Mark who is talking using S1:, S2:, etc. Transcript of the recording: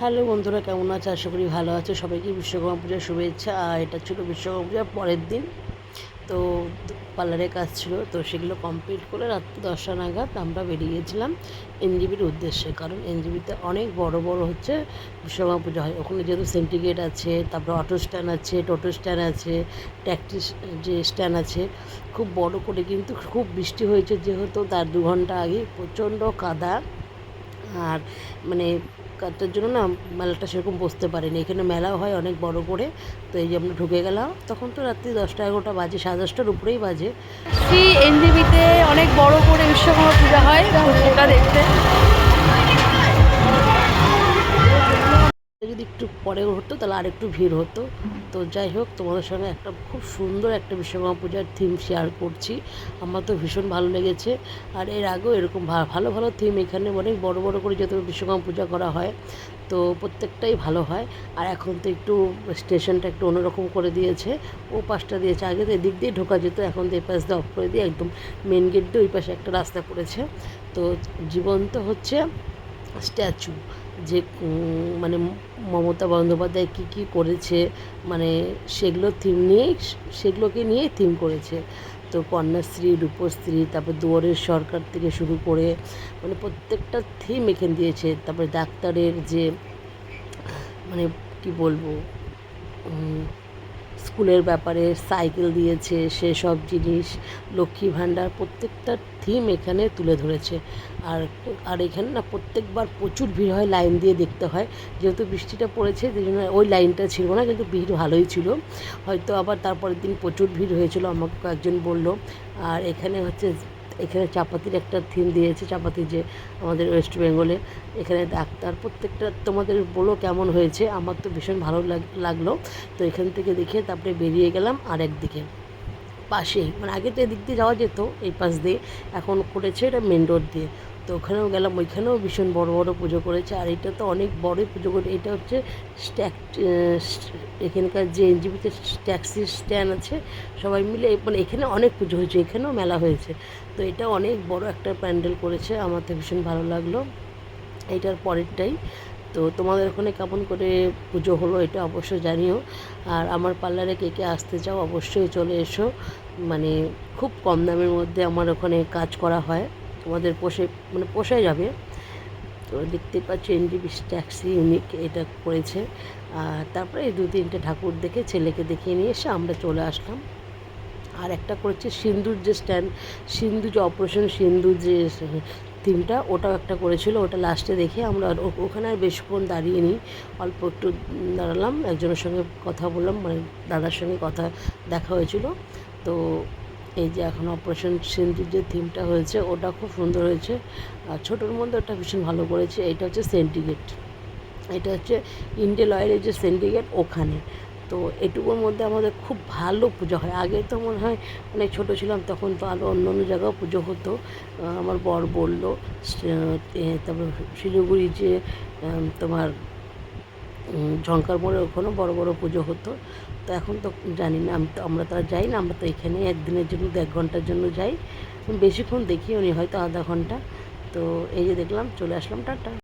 S1: Hello বন্ধুরা, কেমন আছে? আশা করি ভালো আছে। সবাইকে বিশ্বকর্মা পূজার শুভেচ্ছা। আর এটা ছিল বিশ্বকর্মা পূজার পরের দিন। তো পার্লারের কাজ ছিল, তো সেগুলো কমপ্লিট করে রাত্রি দশটা নাগাদ আমরা বেরিয়ে গেছিলাম এনজিবির উদ্দেশ্যে। কারণ এনজিবিতে অনেক বড় বড় হচ্ছে বিশ্বকর্মা পূজা হয়। ওখানে যেহেতু সেন্টিগেট আছে, তারপরে অটো স্ট্যান্ড আছে টোটো স্ট্যান্ড আছে ট্যাক্সি যে স্ট্যান্ড আছে, খুব বড় করে কিন্তু খুব বৃষ্টি হয়েছে। যেহেতু তার দু ঘণ্টা আগে প্রচণ্ড কাদা। আর মানে কাজটার জন্য না মেলাটা সেরকম বসতে পারেনি। এখানে মেলাও হয় অনেক বড় করে। তো এই যে আমরা ঢুকে গেলাম। তখন তো রাত্রি দশটা এগারোটা বাজে, সাড়ে দশটার উপরেই বাজে।
S2: এনজিবিতে অনেক বড় করে বিশ্বকর্মা পূজা হয় ওটা দেখতে।
S1: পরে হতো, তাহলে আর একটু ভিড় হতো। তো যাই হোক, তোমাদের সঙ্গে একটা খুব সুন্দর একটা বিশ্বকর্মা পূজার থিম শেয়ার করছি। আমার তো ভীষণ ভালো লেগেছে। আর এর আগেও এরকম ভালো ভালো থিম এখানে অনেক বড় বড় করে যত বিশ্বকর্মা পূজা করা হয়, তো প্রত্যেকটাই ভালো হয়। আর এখন তো একটু স্টেশনটা একটু অন্যরকম করে দিয়েছে। ও পাশটা দিয়েছে। আগে তো এদিক দিয়ে ঢোকা যেত, এখন তো এই পাশ দিয়ে অফ করে দিয়ে একদম মেন গেট দিয়ে ওই পাশে একটা রাস্তা পড়েছে। তো জীবন্ত হচ্ছে স্ট্যাচু যে মানে মমতা বন্দ্যোপাধ্যায় কী কী করেছে মানে সেগুলো থিম নিয়েই সেগুলোকে নিয়ে থিম করেছে। তো কন্যাশ্রী, রূপশ্রী, তারপর দুয়ারের সরকার থেকে শুরু করে মানে প্রত্যেকটা থিম এখানে দিয়েছে। তারপরে ডাক্তারের যে মানে কি বলব স্কুলের ব্যাপারে সাইকেল দিয়েছে, সেসব জিনিস, লক্ষ্মী ভাণ্ডার প্রত্যেকটা থিম এখানে তুলে ধরেছে। আর আর এখানে না প্রত্যেকবার প্রচুর ভিড় হয় লাইন দিয়ে দেখতে হয়। যেহেতু বৃষ্টিটা পড়েছে, সেই জন্য ওই লাইনটা ছিল না, কিন্তু ভিড় ভালোই ছিল। হয়তো আবার তারপরের দিন প্রচুর ভিড় হয়েছিল, আমাকে কয়েকজন বলল, আর এখানে হচ্ছে এখানে চাপাতির একটা থিম দিয়েছে, চাপাতি যে আমাদের ওয়েস্ট বেঙ্গলে এখানে ডাক্তার, প্রত্যেকটা তোমাদের বলো কেমন হয়েছে, আমার তো ভীষণ ভালো লাগ- লাগল। তো এখান থেকে দেখে তারপরে বেরিয়ে গেলাম আর দিকে। পাশেই মানে আগে তো এদিক দিয়ে যাওয়া যেত, এই পাশ দিয়ে। এখন করেছে এটা মেন রোড দিয়ে। তো ওখানেও গেলাম, ওইখানেও ভীষণ বড় বড় পুজো করেছে। আর এটা তো অনেক বড়ই পুজো করে, এটা হচ্ছে স্ট্যাক এখানকার যে এনজিপিতে ট্যাক্সি স্ট্যান্ড আছে, সবাই মিলে মানে এখানে অনেক পুজো হয়েছে, এখানেও মেলা হয়েছে। তো এটা অনেক বড় একটা প্যান্ডেল করেছে, আমার তো ভীষণ ভালো লাগল। এইটার পরেরটাই। তো তোমাদের ওখানে কেমন করে পুজো হলো এটা অবশ্যই জানিও। আর আমার পার্লারে কে কে আসতে চাও অবশ্যই চলে এসো। মানে খুব কম দামের মধ্যে আমার ওখানে কাজ করা হয়। তোমাদের পোষে মানে পোষায় যাবে। তো দেখতে পাচ্ছ এনডিবি ট্যাক্সি ইউনিক এটা করেছে। আর তারপরে এই দু তিনটে ঠাকুর দেখে ছেলেকে দেখিয়ে নিয়ে এসে আমরা চলে আসলাম। আর একটা করেছে সিন্ধুর যে স্ট্যান্ড সিন্ধু যে অপারেশন সিন্ধু যে থিমটা, ওটাও একটা করেছিল। ওটা লাস্টে দেখে আমরা ওখানে আর বেশিক্ষণ দাঁড়িয়ে নিই। অল্প একটু দাঁড়ালাম, একজনের সঙ্গে কথা বললাম মানে দাদার সঙ্গে কথা দেখা হয়েছিল। তো এই যে এখন অপারেশন সিন্ধুর যে থিমটা হয়েছে, ওটা খুব সুন্দর হয়েছে। আর ছোটোর মধ্যে ওটা ভীষণ ভালো করেছে। এটা হচ্ছে সেন্টিগেট এটা হচ্ছে ইন্ডিয়ান অয়েলের যে সেন্টিগেট ওখানে। তো এটুকুর মধ্যে আমাদের খুব ভালো পুজো হয়। আগে তো মনে হয় অনেক ছোটো ছিলাম, তখন তো আরও অন্য অন্য জায়গাও পুজো হতো। আমার বর বলল তারপর শিলিগুড়ি যে তোমার ঝঙ্কার মোড়ে ওখানেও বড় বড় পুজো হতো। তো এখন তো জানি না, আমি তো আমরা তো আর যাই না, আমরা তো এখানে একদিনের জন্য এক ঘণ্টার জন্য যাই। বেশিক্ষণ দেখি উনি হয়তো আধা ঘণ্টা। তো এই যে দেখলাম, চলে আসলাম, টাটা।